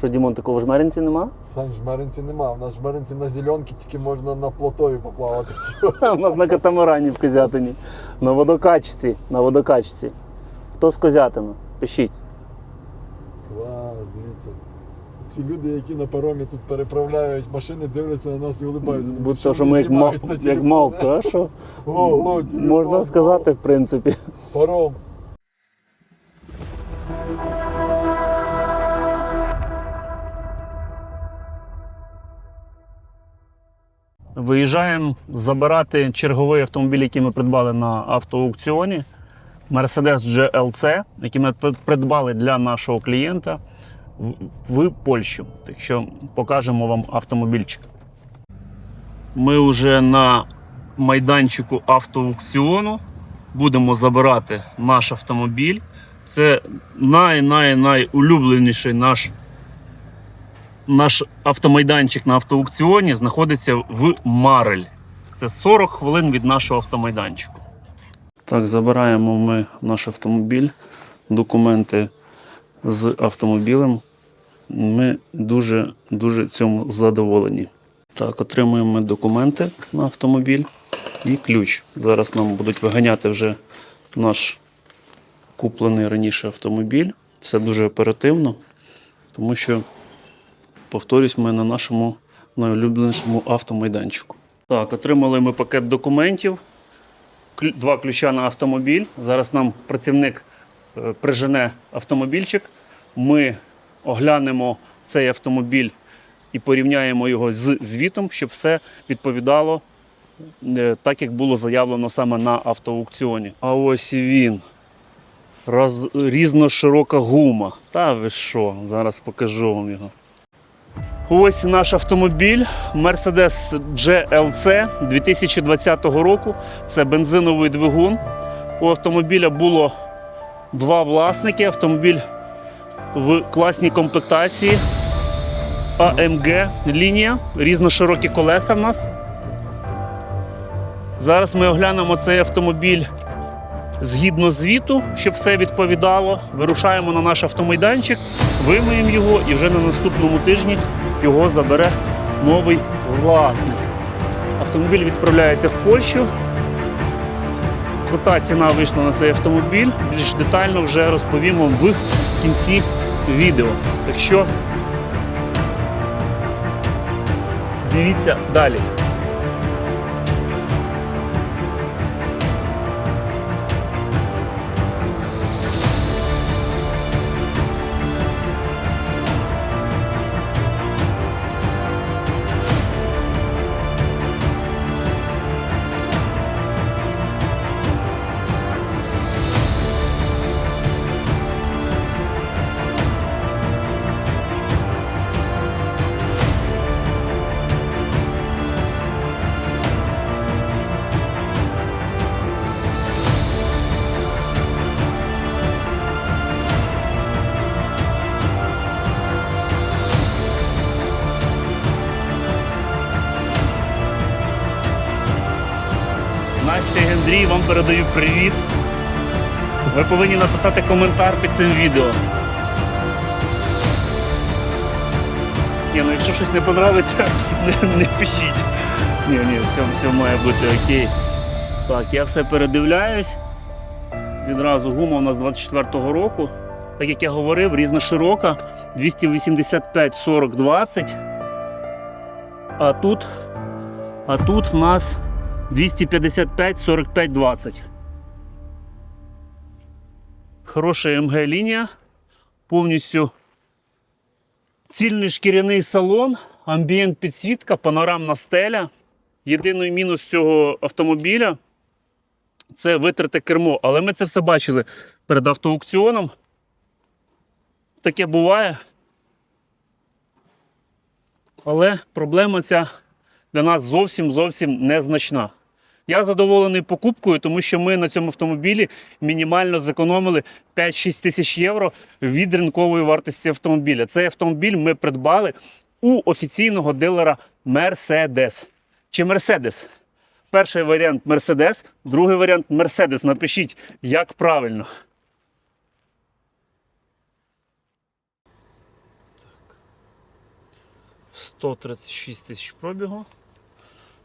Що, Дімон, такого в жмеринці нема? Сань, жмеринці нема. У нас жмеринці на зеленки тільки можна на плотові поплавати. У нас на катамарані в Козятині. На водокачці. На водокачці. Хто з Козятина? Пишіть. Клас, дивіться. Ці люди, які на паромі тут переправляють машини, дивляться на нас і улибаються. Думаю, Будь то, що ми як, мав... як мавпи, а що? О, о, телефон, Можна сказати, в принципі. Паром. Виїжджаємо забирати черговий автомобіль, який ми придбали на автоаукціоні. Mercedes GLC, який ми придбали для нашого клієнта в- Польщу. Так що покажемо вам автомобільчик. Ми вже на майданчику автоаукціону. Будемо забирати наш автомобіль. Це най-най-найулюбленіший наш наш автомайданчик на автоаукціоні знаходиться в Марель. Це 40 хвилин від нашого автомайданчику. Так, забираємо ми наш автомобіль, документи з автомобілем. Ми дуже дуже цьому задоволені. Так, отримуємо документи на автомобіль і ключ. Зараз нам будуть виганяти вже наш куплений раніше автомобіль. Все дуже оперативно, тому що Повторюсь, ми на нашому найулюбленішому автомайданчику. Так, отримали ми пакет документів, два ключа на автомобіль. Зараз нам працівник е, прижене автомобільчик. Ми оглянемо цей автомобіль і порівняємо його з звітом, щоб все відповідало е, так, як було заявлено саме на автоаукціоні. А ось він. Роз... Різноширока гума. Та ви що? Зараз покажу вам його. Ось наш автомобіль Mercedes GLC 2020 року. Це бензиновий двигун. У автомобіля було два власники. Автомобіль в класній комплектації. AMG лінія, різноширокі колеса в нас. Зараз ми оглянемо цей автомобіль згідно звіту, щоб все відповідало. Вирушаємо на наш автомайданчик, вимиємо його і вже на наступному тижні його забере новий власник. Автомобіль відправляється в Польщу. Крута ціна вийшла на цей автомобіль. Більш детально вже розповім вам в кінці відео. Так що дивіться далі. Передаю привіт. Ви повинні написати коментар під цим відео. Ні, ну якщо щось не подобається, не, не пишіть. Ні, ні, все, все має бути окей. Так, я все передивляюсь. Відразу гума у нас 24-го року. Так як я говорив, різноширока 285 40 20. А тут, а тут в нас 255 45 20. Хороша МГ лінія. Повністю цільний шкіряний салон, амбієнт підсвітка, панорамна стеля. Єдиний мінус цього автомобіля це витрате кермо. Але ми це все бачили перед автоаукціоном. Таке буває. Але проблема ця для нас зовсім зовсім незначна. Я задоволений покупкою, тому що ми на цьому автомобілі мінімально зекономили 5-6 тисяч євро від ринкової вартості автомобіля. Цей автомобіль ми придбали у офіційного дилера Mercedes. Чи Mercedes? Перший варіант Mercedes, другий варіант Mercedes. Напишіть, як правильно. 136 тисяч пробігу.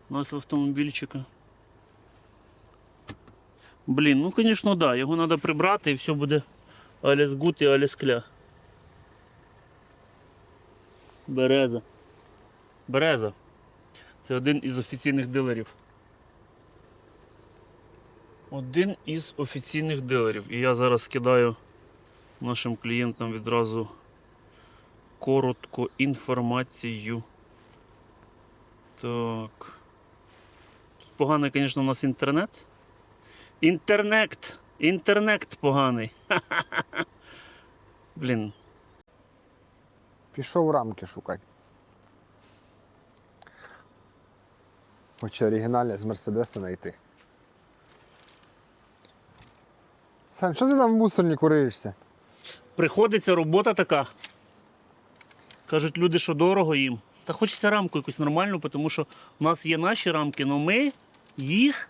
У нас автомобільчика. Блін, ну звісно, так, да, його треба прибрати і все буде аліс гуд і аліс кля. Береза. Береза. Це один із офіційних дилерів. Один із офіційних дилерів. І я зараз скидаю нашим клієнтам відразу коротко інформацію. Так. Тут поганий, звісно, у нас інтернет. Інтернет! Інтернет поганий. Блін, Пішов рамки шукати. Хоче оригінальне з Мерседеса знайти. Сань, що ти там в мусорнику риєшся? приходиться робота така. Кажуть люди, що дорого їм. Та хочеться рамку якусь нормальну, тому що у нас є наші рамки, але ми їх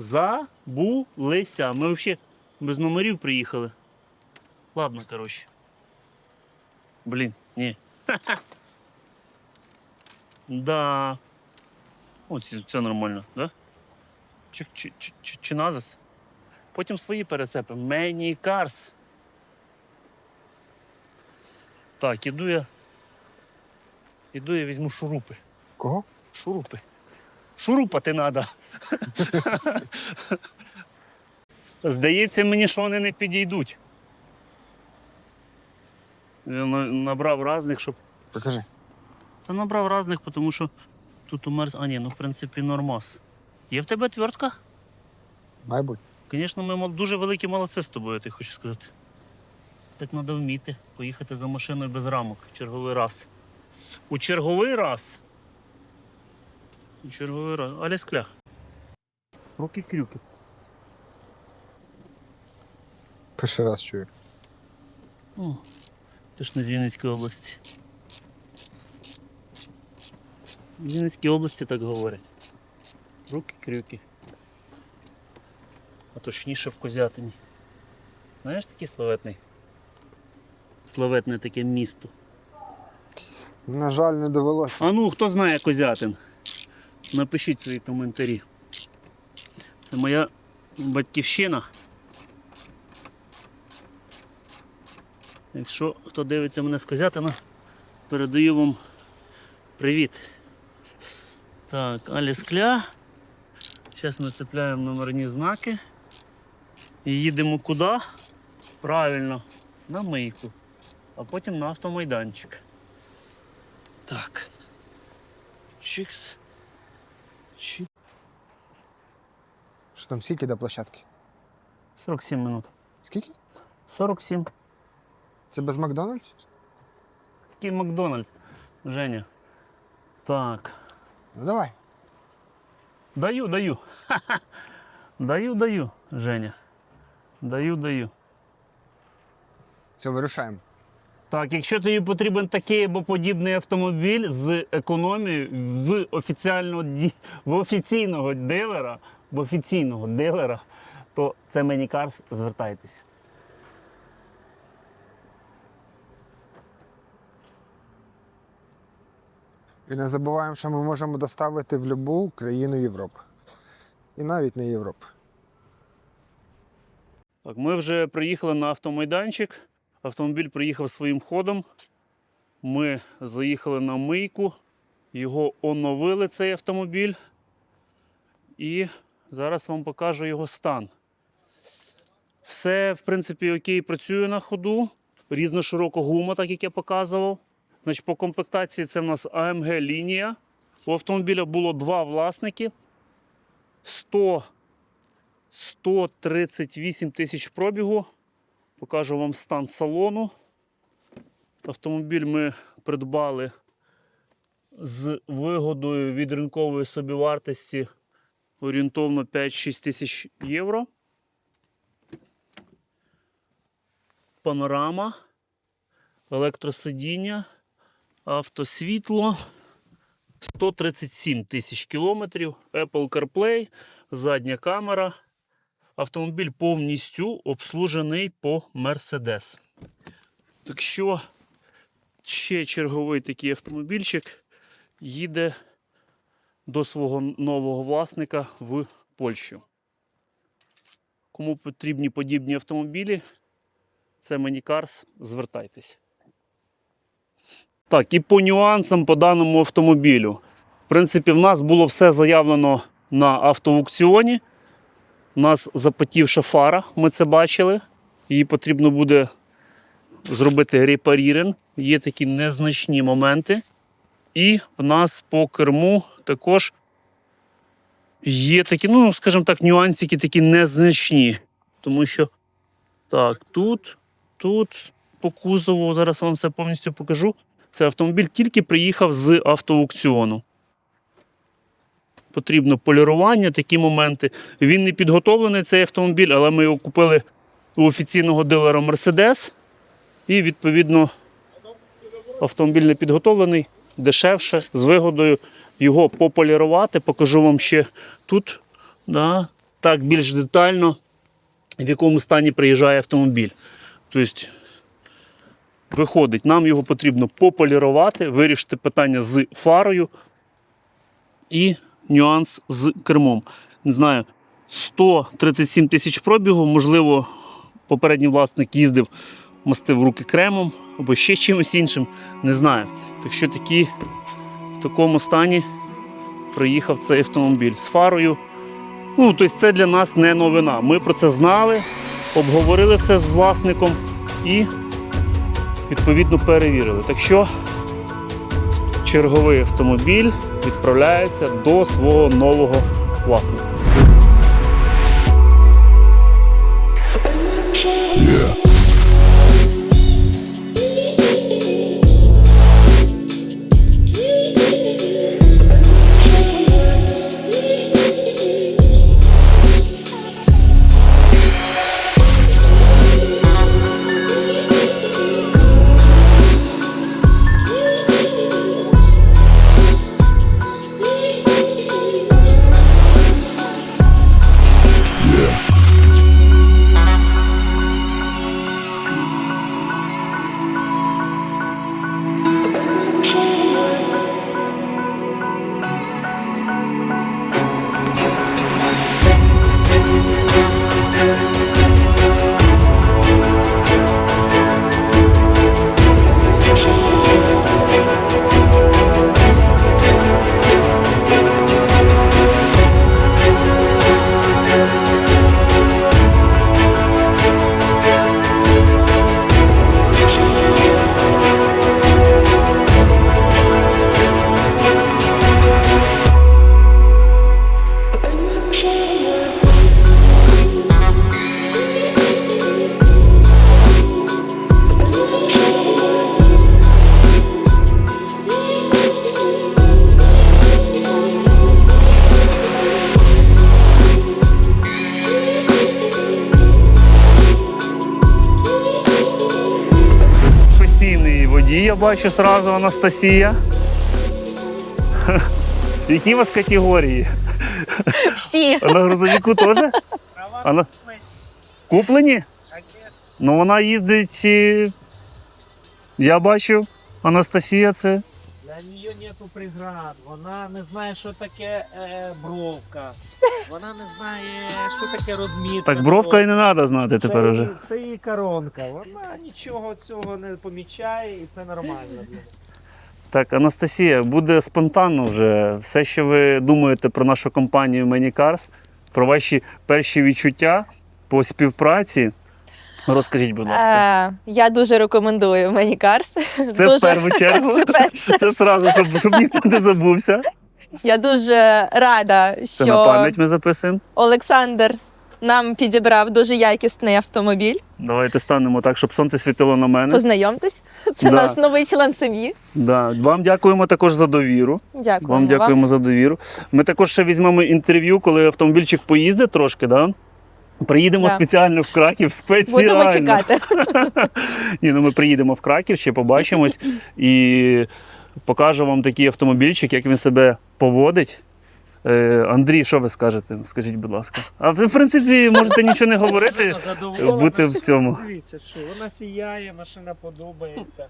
забулися. Ми взагалі без номерів приїхали. Ладно, коротше. Блін, ні. Да. О, це, нормально, да? Чи, чи, чи, чи, чи назис? Потім свої перецепи. Many cars. Так, іду я. Іду я візьму шурупи. Кого? Шурупи. Шурупати треба. Здається мені, що вони не підійдуть. Я набрав різних, щоб. Покажи. Та набрав різних, тому що тут у Мерс. А, ні, ну в принципі нормас. Є в тебе твертка? Майбуть. Звісно, ми дуже великі молодці з тобою, ти хочу сказати. Так треба вміти поїхати за машиною без рамок в черговий раз. У черговий раз. У черговий раз. Аля склях. Руки крюки. Перший раз чую. О, ти ж не з Вінницької області. В Вінницькій області так говорять. Руки крюки. А точніше в Козятині. Знаєш такий славетний? Славетне таке місто. На жаль, не довелося. А ну, хто знає Козятин? Напишіть свої коментарі. Це моя батьківщина. Якщо хто дивиться мене з Козятина, передаю вам привіт. Так, Алі Скля. Зараз ми цепляємо номерні знаки. І їдемо куди? Правильно, на мийку, а потім на автомайданчик. Так. Чикс. Чик. Що там скільки до площадки? 47 минут. Скільки? 47. Це без Макдональдс? Такий Макдональдс. Женя. Так. Ну давай. Даю, даю. Ха-ха. Даю, даю, Женя. Даю, даю. Це вирушаємо. Так, якщо тобі потрібен такий або подібний автомобіль з економією в офіціального, в офіційного дилера, в офіційного дилера, то це Many звертайтесь. І не забуваємо, що ми можемо доставити в будь-яку країну Європи. І навіть не Європи. Так, ми вже приїхали на автомайданчик. Автомобіль приїхав своїм ходом. Ми заїхали на мийку, його оновили цей автомобіль. І зараз вам покажу його стан. Все, в принципі, окей, працює на ходу. Різноширока гума, так як я показував. Значить, по комплектації це в нас AMG лінія. У автомобіля було два власники. 100 138 тисяч пробігу. Покажу вам стан салону. Автомобіль ми придбали з вигодою від ринкової собівартості орієнтовно 5-6 тисяч євро. Панорама, електросидіння, автосвітло. 137 тисяч кілометрів, Apple CarPlay, задня камера. Автомобіль повністю обслужений по Mercedes. Так що ще черговий такий автомобільчик їде до свого нового власника в Польщу. Кому потрібні подібні автомобілі, це Манікарс, звертайтесь. Так, і по нюансам по даному автомобілю. В принципі, в нас було все заявлено на автоаукціоні. У нас запотівша фара, ми це бачили. Її потрібно буде зробити репаріринг. Є такі незначні моменти. І в нас по керму також є такі, ну, скажімо так, нюансики такі незначні. Тому що так, тут, тут по кузову, зараз вам все повністю покажу. Це автомобіль тільки приїхав з автоаукціону. Потрібно полірування, такі моменти. Він не підготовлений, цей автомобіль, але ми його купили у офіційного дилера Mercedes. І, відповідно, автомобіль не підготовлений, дешевше, з вигодою його пополірувати. Покажу вам ще тут, да, так більш детально, в якому стані приїжджає автомобіль. Тобто, виходить, нам його потрібно пополірувати, вирішити питання з фарою і нюанс з кермом. Не знаю, 137 тисяч пробігу, можливо, попередній власник їздив, мастив руки кремом або ще чимось іншим, не знаю. Так що такі, в такому стані приїхав цей автомобіль з фарою. Ну, тобто це для нас не новина. Ми про це знали, обговорили все з власником і відповідно перевірили. Так що черговий автомобіль відправляється до свого нового власника. Професійний бачу сразу Анастасія. Які у вас категорії? Всі. На грузовіку теж? Вона... Куплені? Ну вона їздить. Я бачу, Анастасія це. Нету преград. Вона не знає, що таке е, бровка. Вона не знає, що таке розмітка. Так бровка і не треба знати тепер це, уже. Це її коронка. Вона нічого цього не помічає і це нормально. Так, Анастасія, буде спонтанно вже. Все, що ви думаєте про нашу компанію Manycars, про ваші перші відчуття по співпраці. Розкажіть, будь ласка. Е, я дуже рекомендую Манікарс. Це дуже, в першу чергу. Це перше. Це сразу, щоб, щоб ніхто не забувся. Я дуже рада, Це що на пам'ять ми записуємо. Олександр нам підібрав дуже якісний автомобіль. Давайте станемо так, щоб сонце світило на мене. Познайомтесь. Це Да. наш новий член сім'ї. Да. Вам дякуємо також за довіру. Дякую. Вам дякуємо за довіру. Ми також ще візьмемо інтерв'ю, коли автомобільчик поїздить трошки, да? Приїдемо Да. спеціально в Краків, спеціально. Будемо чекати. Ні, ну ми приїдемо в Краків, ще побачимось і покажу вам такий автомобільчик, як він себе поводить. Е, Андрій, що ви скажете? Скажіть, будь ласка. А ви, в принципі, можете нічого не говорити, бути в цьому. Дивіться, що вона сіяє, машина подобається.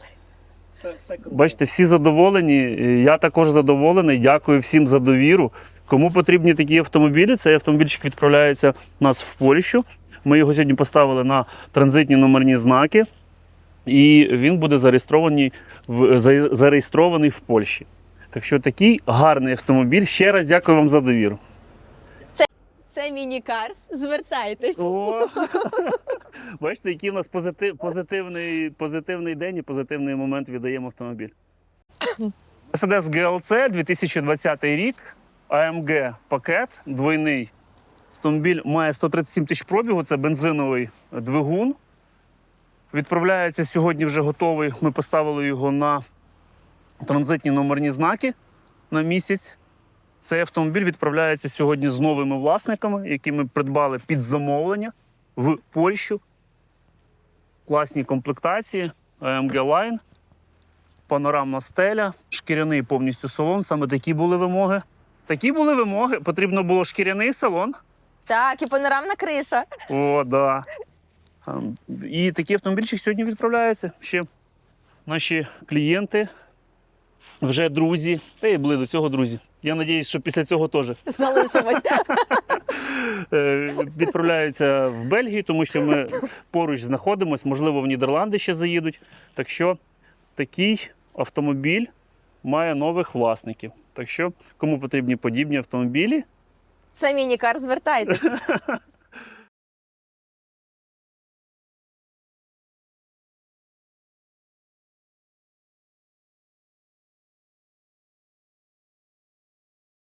Все, все круто. Бачите, всі задоволені. Я також задоволений. Дякую всім за довіру. Кому потрібні такі автомобілі, цей автомобільчик відправляється у нас в Польщу. Ми його сьогодні поставили на транзитні номерні знаки, і він буде зареєстрований в, зареєстрований в Польщі. Так що такий гарний автомобіль. Ще раз дякую вам за довіру. Це міні-карс. Звертайтесь. О! Бачите, який у нас позитив, позитивний, позитивний день і позитивний момент віддаємо автомобіль. Mercedes GLC 2020 рік, AMG пакет двойний. Автомобіль має 137 тисяч пробігу, це бензиновий двигун. Відправляється сьогодні вже готовий. Ми поставили його на транзитні номерні знаки на місяць. Цей автомобіль відправляється сьогодні з новими власниками, які ми придбали під замовлення в Польщу. Класні комплектації AMG Line, панорамна стеля, шкіряний повністю салон. Саме такі були вимоги. Такі були вимоги. Потрібно було шкіряний салон. Так, і панорамна криша. О, да. Ем, І такий автомобільчик сьогодні відправляється. Ще наші клієнти, вже друзі, та й були до цього друзі. Я сподіваюся, що після цього теж Залишимось. Е, відправляються в Бельгію, тому що ми поруч знаходимося, можливо, в Нідерланди ще заїдуть. Так що такий автомобіль має нових власників. Так що, кому потрібні подібні автомобілі, Це мінікар, звертайтеся. Звертайтесь.